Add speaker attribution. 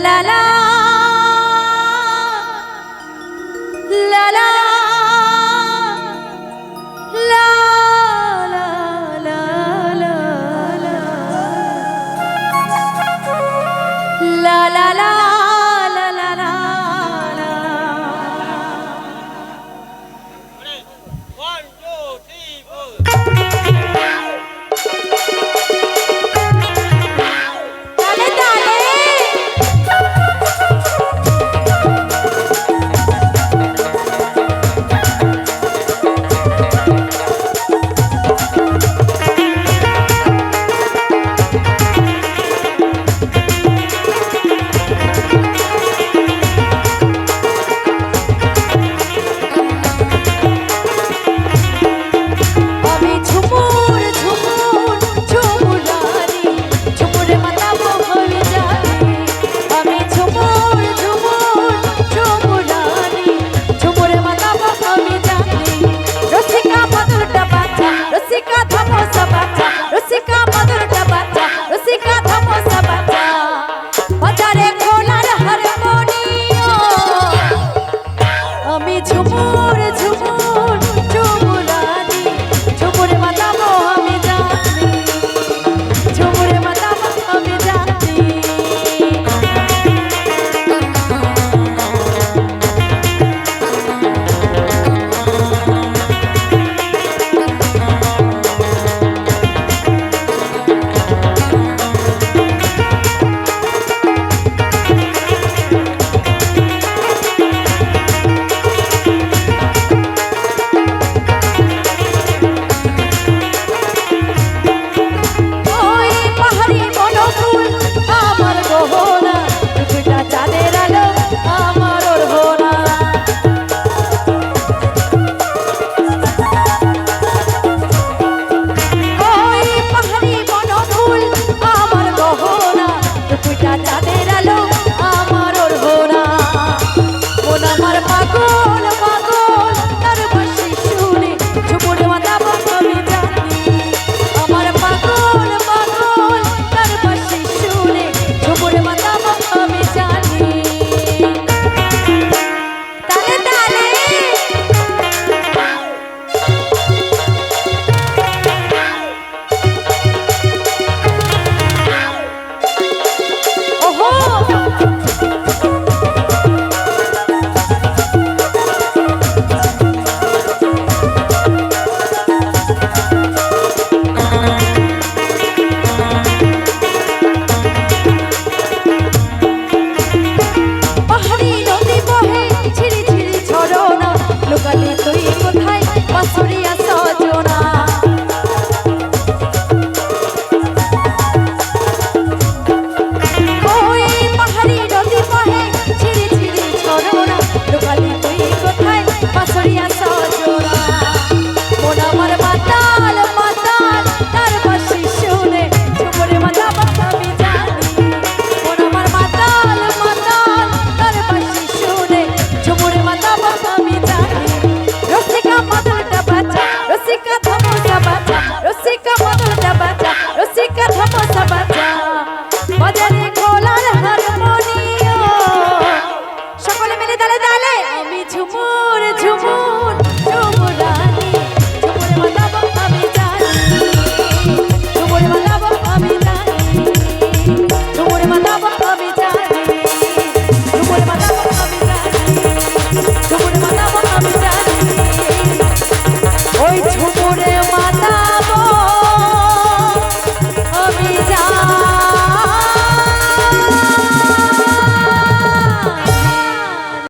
Speaker 1: la la la. ভজরে খোলার harmonium. সকলে মিলে তালে তালে আমি ঝুমুর ঝুমুর।